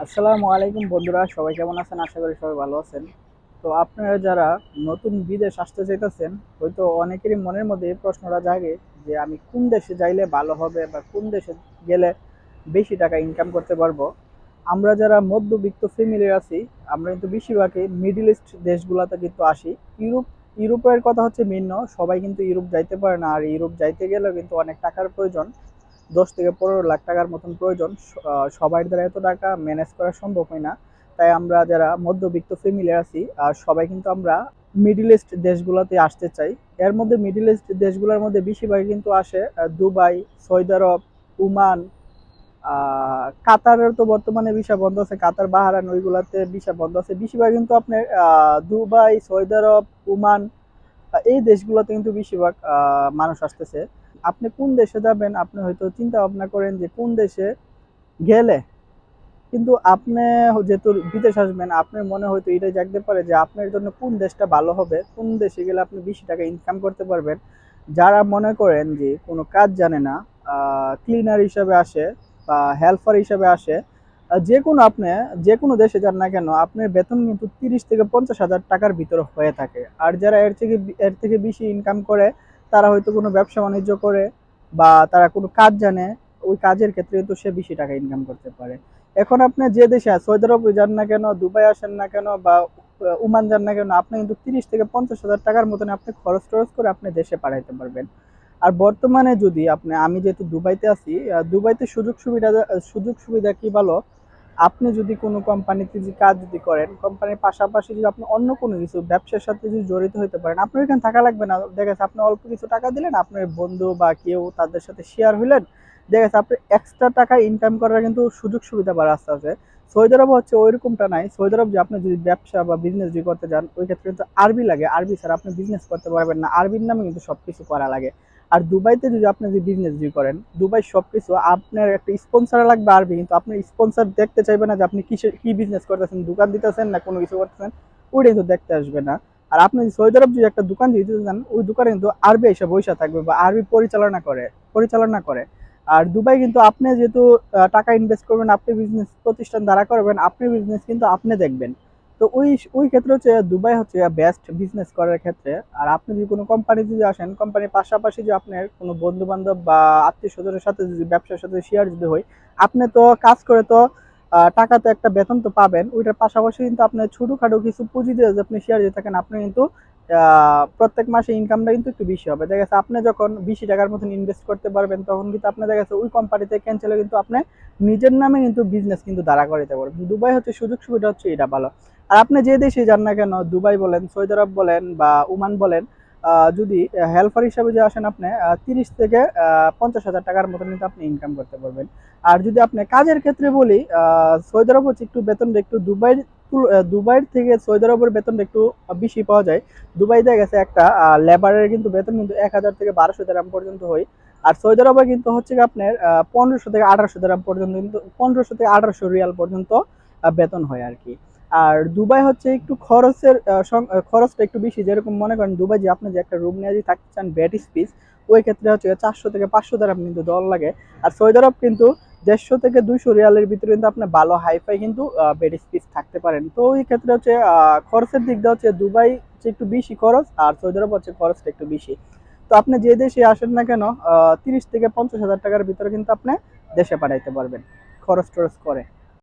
আসসালামু আলাইকুম বন্ধুরা, সবাই কেমন আছেন? আশা করি সবাই ভালো আছেন। তো আপনারা যারা নতুন বিদেশ আসতে চাইতেছেন, হয়তো অনেকেরই মনের মধ্যে এই প্রশ্নটা জাগে যে আমি কোন দেশে যাইলে ভালো হবে বা কোন দেশে গেলে বেশি টাকা ইনকাম করতে পারব? আমরা যারা মধ্যবিত্ত ফ্যামিলি আছি, আমরা কিন্তু বেশিরভাগই মিডল ইস্ট দেশগুলোতে কিন্তু আসি। ইউরোপ, ইউরোপের কথা হচ্ছে ভিন্ন, সবাই কিন্তু ইউরোপ যাইতে পারে না। আর ইউরোপ যাইতে গেলেও কিন্তু অনেক টাকার প্রয়োজন। দশ থেকে পনেরো লাখ টাকার মতন প্রয়োজন। স- আহ, সবার দ্বারা এত টাকা ম্যানেজ করা সম্ভব হয় না। তাই আমরা যারা মধ্যবিত্ত ফ্যামিলি আছি আর সবাই কিন্তু আমরা মিডল ইস্ট দেশগুলোতে আসতে চাই। এর মধ্যে মিডল ইস্ট দেশগুলোর মধ্যে বেশিরভাগ কিন্তু আসে দুবাই সৌদি আরব ওমান কাতারের তো বর্তমানে ভিসা বন্ধ আছে কাতার বাহারান ওইগুলাতে ভিসা বন্ধ আছে। বেশিরভাগ কিন্তু আপনার দুবাই সৌদি আরব ওমান এই দেশগুলোতে কিন্তু বেশিরভাগ মানুষ আসতেছে। আপনি কোন দেশে যাবেন, আপনি হয়তো চিন্তা ভাবনা করেন যে কোন দেশে গেলে। কিন্তু আপনি যেহেতু বিদেশ আসবেন, আপনার মনে হয়তো এটাই জাগতে পারে যে আপনার জন্য কোন দেশটা ভালো হবে, কোন দেশে গেলে আপনি বেশি টাকা ইনকাম করতে পারবেন। যারা মনে করেন যে কোনো কাজ জানে না ক্লিনার হিসাবে আসে বা হেল্পার হিসাবে আসে যে কোনো আপনি যে কোনো দেশে যান না কেন, আপনার বেতন কিন্তু তিরিশ থেকে পঞ্চাশ হাজার টাকার ভিতরে হয়ে থাকে। আর যারা এর থেকে এর থেকে বেশি ইনকাম করে তারা হয়তো কোনো ব্যবসা বাণিজ্য করে বা তারা কোনো কাজ জানে, ওই কাজের ক্ষেত্রে কিন্তু সে বেশি টাকা ইনকাম করতে পারে। এখন আপনি যে দেশে সৌদি আরব যান না কেন, দুবাই আসেন না কেন বা উমান যান না কেন, আপনি কিন্তু তিরিশ থেকে পঞ্চাশ হাজার টাকার মতন আপনি খরচ টরচ করে আপনি দেশে পাঠাইতে পারবেন। আর বর্তমানে যদি আপনি, আমি যেহেতু দুবাইতে আছি দুবাইতে সুযোগ সুবিধা সুযোগ সুবিধা কি ভালো? আপনি যদি কোনো কোম্পানিতে যে কাজ যদি করেন, কোম্পানির পাশাপাশি যদি আপনি অন্য কোনো কিছু, ব্যবসার সাথে যদি জড়িত হতে পারেন, আপনার এখানে থাকা লাগবে না। দেখা যাচ্ছে আপনি অল্প কিছু টাকা দিলেন, আপনার বন্ধু বা কেউ তাদের সাথে শেয়ার হইলেন, দেখা যাচ্ছে আপনি এক্সট্রা টাকা ইনকাম করার কিন্তু সুযোগ সুবিধা বা রাস্তা আছে। সৌদি আরব হচ্ছে ওইরকমটা নাই। সৌদি আরব যে আপনি যদি ব্যবসা বা বিজনেস যদি করতে যান ওই ক্ষেত্রে কিন্তু আরবি লাগে। আরবি ছাড়া আপনি বিজনেস করতে পারবেন না। আরবির নামে কিন্তু সব কিছু করা লাগে। আর দুবাইতে যদি আপনি যদি বিজনেস যদি করেন, দুবাই সবকিছু আপনার একটা স্পন্সর লাগবে আরবি কিন্তু আপনি স্পন্সর দেখতে চাইবে না যে আপনি কিসে, কি বিজনেস করতেছেন, দোকান দিতেছেন না কোনো কিছু করতেছেন ওইটা কিন্তু দেখতে আসবে না। আর আপনি সৌদি আরব যদি একটা দোকান দিতে চান, ওই দোকানে কিন্তু আরবি এসে বসে থাকবে বা আরবি পরিচালনা করে পরিচালনা করে। আর দুবাই কিন্তু আপনি যেহেতু টাকা ইনভেস্ট করবেন, আপনি বিজনেস প্রতিষ্ঠান দ্বারা করবেন, আপনি বিজনেস কিন্তু আপনি দেখবেন। তো ওই ওই ক্ষেত্রে হচ্ছে দুবাই হচ্ছে বেস্ট বিজনেস করার ক্ষেত্রে। আর আপনি যদি কোনো কোম্পানি যদি আসেন কোম্পানির পাশাপাশি যদি আপনার কোনো বন্ধু বান্ধব বা আত্মীয় স্বজনের সাথে যদি ব্যবসার সাথে শেয়ার যদি হয়, আপনি তো কাজ করে তো টাকা তো একটা বেতন তো পাবেন। ওইটার পাশাপাশি কিন্তু আপনি ছোটোখাটো কিছু পুঁজি দিয়ে যদি আপনি শেয়ার দিয়ে থাকেন, আপনি কিন্তু প্রত্যেক মাসে ইনকামটা কিন্তু একটু বেশি হবে। দেখা যাচ্ছে আপনি যখন বেশি টাকার মতন ইনভেস্ট করতে পারবেন তখন কিন্তু আপনি দেখা যাচ্ছে ওই কোম্পানিতে ক্যান্সেলে কিন্তু আপনি নিজের নামে কিন্তু বিজনেস কিন্তু দাঁড়া করাতে পারবেন। দুবাই হচ্ছে সুযোগ সুবিধা হচ্ছে এটা ভালো। আর আপনি যে দেশে যান না কেন দুবাই বলেন সৌদি আরব বলেন বা ওমান বলেন যদি হেল্পার হিসাবে যে আসেন আপনি তিরিশ থেকে পঞ্চাশ হাজার টাকার মতন কিন্তু আপনি ইনকাম করতে পারবেন। আর যদি আপনি কাজের ক্ষেত্রে বলি সৌদি আরব হচ্ছে একটু বেতনটা একটু আহ, দুবাইয়ের থেকে সৌদি আরবের বেতনটা একটু বেশি পাওয়া যায়। দুবাইতে গেছে একটা লেবারের কিন্তু বেতন কিন্তু এক হাজার থেকে বারোশো দেরাম পর্যন্ত হয়। আর সৌদি আরবে কিন্তু হচ্ছে আপনার পনেরোশো থেকে আঠারোশো দেরাম পর্যন্ত কিন্তু, পনেরোশো থেকে আঠারোশো রিয়াল পর্যন্ত বেতন হয় আর কি। আর দুবাই হচ্ছে একটু খরচের খরচটা একটু বেশি। যেরকম মনে করেন, দুবাই যে আপনি যে একটা রুম নিয়ে যদি থাকতে চান বেড স্পিস ওই ক্ষেত্রে হচ্ছে চারশো থেকে পাঁচশো দেরাম কিন্তু দল লাগে। আর সৌদি আরব কিন্তু দেড়শো থেকে দুইশো রিয়ালের ভিতরে কিন্তু আপনি ভালো হাইফাই কিন্তু বেড স্পিস থাকতে পারেন। তো এই ক্ষেত্রে হচ্ছে খরচের দিকটা হচ্ছে দুবাই হচ্ছে একটু বেশি খরচ আর সৌদি আরব হচ্ছে খরচটা একটু বেশি। তো আপনি যে দেশে আসেন না কেন তিরিশ থেকে পঞ্চাশ হাজার টাকার ভিতরে কিন্তু আপনি দেশে পাঠাইতে পারবেন খরচ টরচ করে।